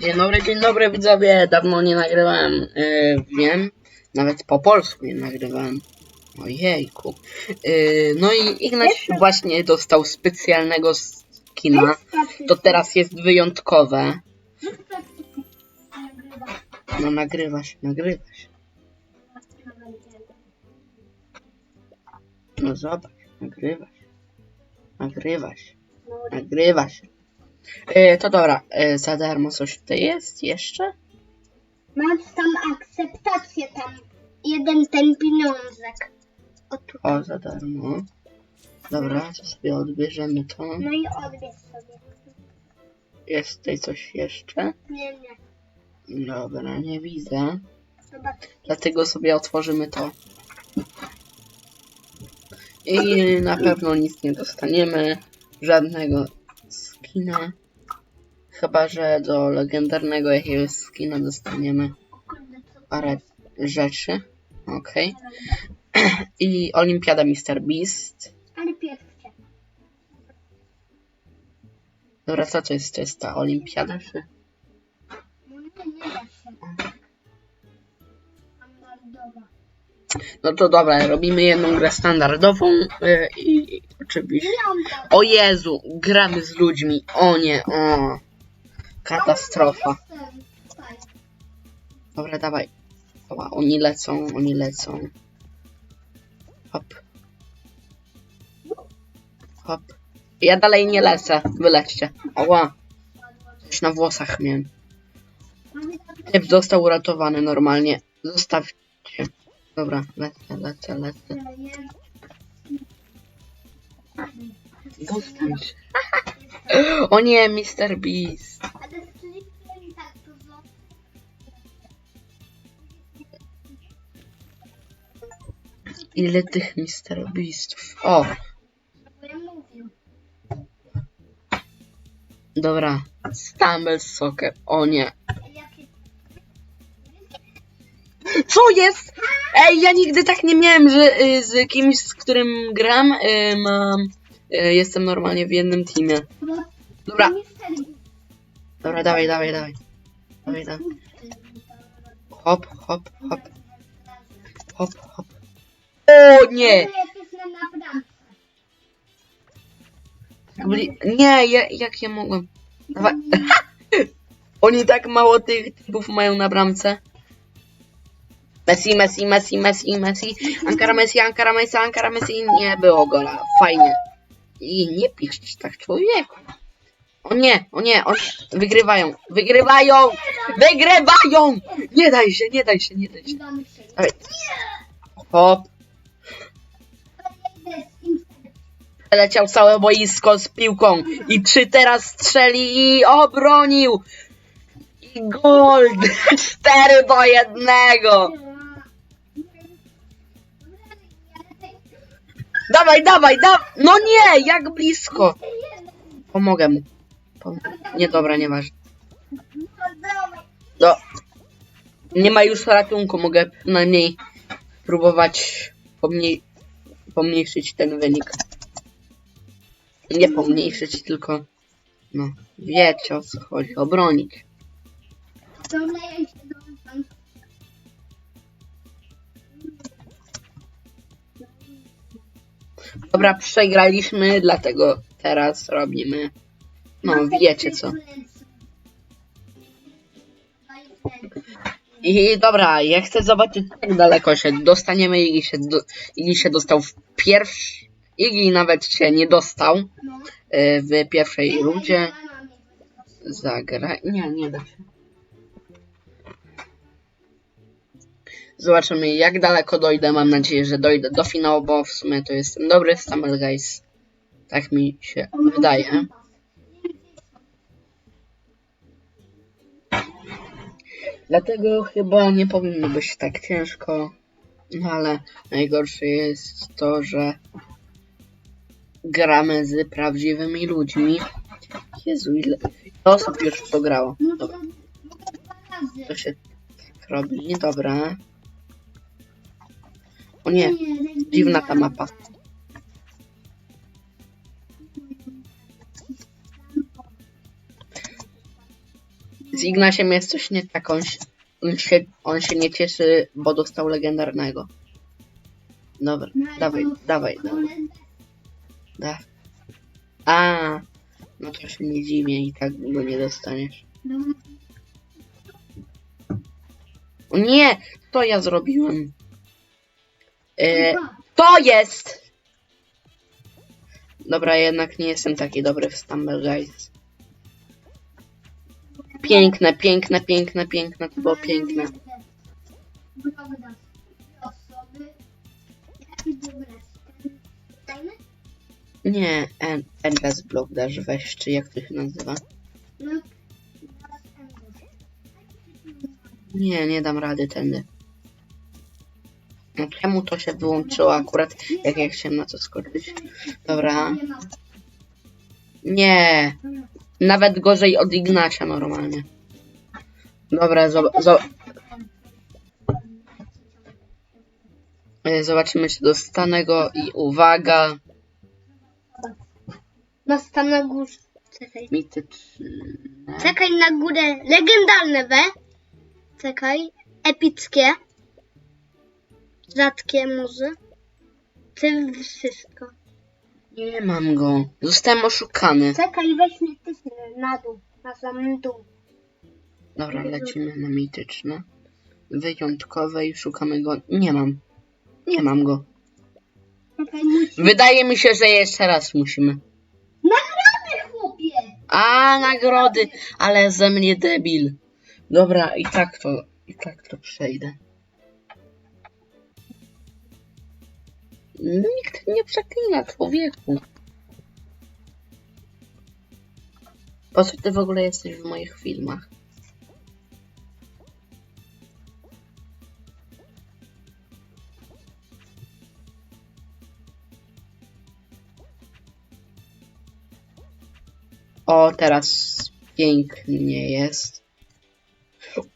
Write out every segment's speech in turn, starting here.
Dzień dobry, dzień dobry widzowie. Dawno nie nagrywałem, yy, wiem. Nawet po polsku nie nagrywałem. Ojejku. Yy, no i Ignaś właśnie dostał specjalnego skina. To teraz jest wyjątkowe. No nagrywa się, nagrywa się. No zobacz, nagrywa się. Nagrywa Yy, to dobra, yy, za darmo coś tutaj jest jeszcze? Masz tam akceptację tam. Jeden ten pieniążek. O. O, za darmo. Dobra, to sobie odbierzemy to. No i odbierz sobie. Jest tutaj coś jeszcze? Nie, nie. Dobra, nie widzę. Zobacz. Dlatego sobie otworzymy to. I na pewno nic nie dostaniemy. Żadnego skina. Chyba, że do legendarnego jakiegoś skina dostaniemy parę rzeczy. Okej. I Olimpiada Mr. Beast. Ale. Dobra, co to jest? To jest ta olimpiada, czy? No. No to dobra, robimy jedną grę standardową yy, i oczywiście... Lambda. O Jezu, gramy z ludźmi. O nie, o. Katastrofa. Dobra, dawaj. Dobra, oni lecą, oni lecą. Hop. Hop. Ja dalej nie lecę, wylećcie. Oła, już na włosach miałem. Typ został uratowany normalnie. Zostawcie. Dobra, lecę, lecę, lecę. Dostań się. O nie, Mr. Beast. Ile tych Mr. Beastów. O, dobra. Stumble Soccer. O nie. Co jest? Ej, ja nigdy tak nie miałem, że y, z kimś, z którym gram, y, mam... Y, jestem normalnie w jednym teamie. Dobra, dobra, dawaj, dawaj, dawaj. Dawaj, dawaj. Hop, hop, hop, hop, hop. O nie! Nie, ja, jak ja mogłem? Dawaj. Oni tak mało tych typów mają na bramce. Messi, Messi, Messi, Messi, Messi. Ankara Messi, Ankara Messi, Ankara Messi. Nie było gola. Fajnie. I nie piszcie tak człowieku. O nie, o nie, oni wygrywają. Wygrywają! Wygrywają! Nie daj się, nie daj się, nie daj się. Dawaj. Hop. Leciał całe boisko z piłką i czy teraz strzeli i obronił. I gol! 4 do 1. Dawaj, dawaj, dawaj! No nie, jak blisko! Pomogę mu. Nie, dobra, nieważne. No. Nie ma już ratunku, mogę przynajmniej próbować pomniej pomniejszyć ten wynik. Nie pomniejszyć, tylko no, wiecie o co chodzi, obronić. Dobra, przegraliśmy, dlatego teraz robimy, no wiecie co. I dobra, ja chcę zobaczyć jak daleko się dostaniemy. Igi się, do, Igi się dostał w pierwszy... Igi nawet się nie dostał y, w pierwszej rundzie. Zagra... Nie, nie da się. Zobaczymy jak daleko dojdę. Mam nadzieję, że dojdę do finału, bo w sumie to jestem dobry w Stumble Guys. Tak mi się wydaje. Dlatego chyba nie powinno być tak ciężko. No ale najgorsze jest to, że gramy z prawdziwymi ludźmi. Jezu, ile osób już to grało. Dobra, to się robi. Dobra. O nie, dziwna ta mapa. Z Ignasiem jest coś nie tak, on się, on się, on się nie cieszy, bo dostał legendarnego. Dobra, dawaj, dawaj, dawaj. Da. A, no to się nie dziwię i tak go nie dostaniesz. O nie, to ja zrobiłem. E, to jest! Dobra, jednak nie jestem taki dobry w Stumble Guys. Piękne, piękne, piękne, piękne, to było piękne. Nie, en- Endless Block dasz weź, czy jak to się nazywa? Nie, nie dam rady tędy. No czemu to się wyłączyło akurat, jak ja chciałem na to skoczyć? Dobra. Nie nawet gorzej od Ignacia normalnie. Dobra, zob- zo- e, zobaczymy czy dostanę go i uwaga, stan na górze. Czekaj. mityczne. Czekaj na górę. Legendarne we. Czekaj. Epickie. Rzadkie może. Ty wszystko. Nie mam go. Zostałem oszukany. Czekaj, weź mityczny na dół. Na sam dół. Dobra, lecimy na mityczne. Wyjątkowe i szukamy go. Nie mam. Nie mam go. Czekaj. Wydaje mi się, że jeszcze raz musimy. Nagrody, chłopie! A, nagrody, ale ze mnie debil. Dobra, i tak to, i tak to przejdę. Nikt nie przeklina człowieku. Po co ty w ogóle jesteś w moich filmach? O, teraz pięknie jest.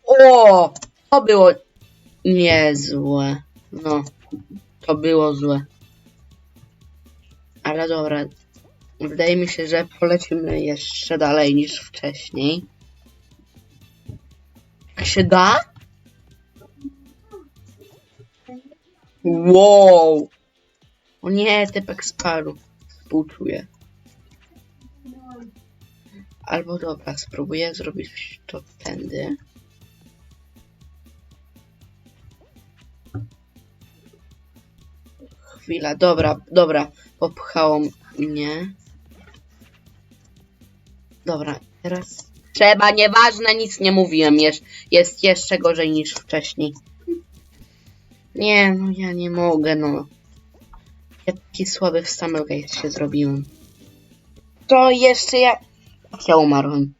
O! To było niezłe. No, to było złe. Ale dobra. Wydaje mi się, że polecimy jeszcze dalej niż wcześniej. Jak się da? Wow! O nie, typek spadł. Współczuję. Albo dobra, spróbuję zrobić to tędy. Chwila, dobra, dobra, popchało mnie. Dobra, teraz trzeba, nieważne, nic nie mówiłem, jest, jest jeszcze gorzej niż wcześniej. Nie, no ja nie mogę, no. Ja taki słaby w Summergate się zrobiłem. To jeszcze ja... Jak ja umarłem?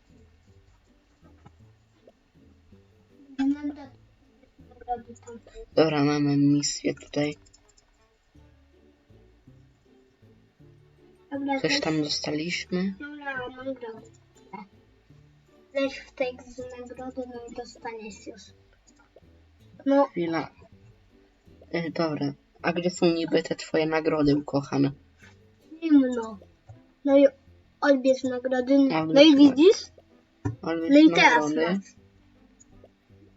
Dobra, mamy misję tutaj. Coś tam dostaliśmy. Dobra, nagrody. Leź w tekst z nagrody, no i dostaniesz już. No, Chwila. E, dobra. A gdzie są niby te twoje nagrody ukochane? zimno. No i odbierz nagrody. No i widzisz? Odwiedź No i teraz nagrody.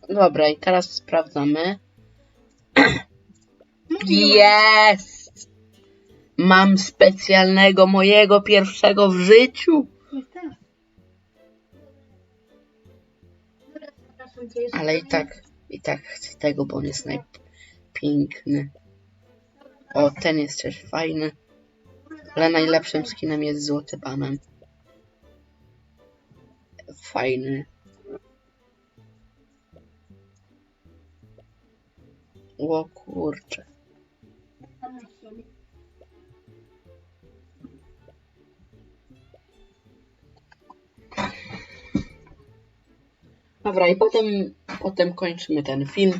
Dobra, i teraz sprawdzamy. No Jest! Mam specjalnego mojego pierwszego w życiu. Jeszcze. Ale i tak, i tak chcę tego, bo on jest najpiękny. O, ten jest też fajny. Ale najlepszym skinem jest złoty banan. Fajny. O kurczę. Dobra, i potem, potem kończymy ten film.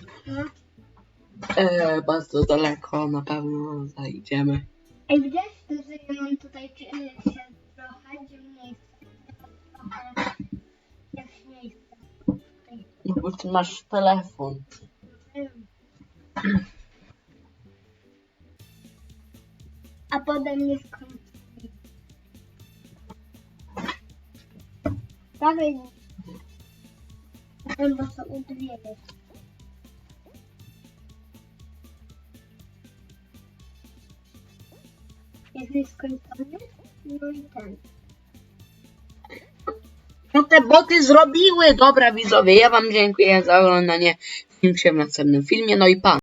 E, bardzo daleko na pewno zajdziemy. Ej, widziałeś to, że ja mam tutaj e, się trochę ciemniejsze. Trochę jaśniejsze. No bo ty masz telefon. A potem jest koniec. Dawaj. Albo są udwieje. Jak jest skończony? No i ten. No te boty zrobiły! Dobra widzowie, ja wam dziękuję za oglądanie. Widzimy się w następnym filmie, no i pa!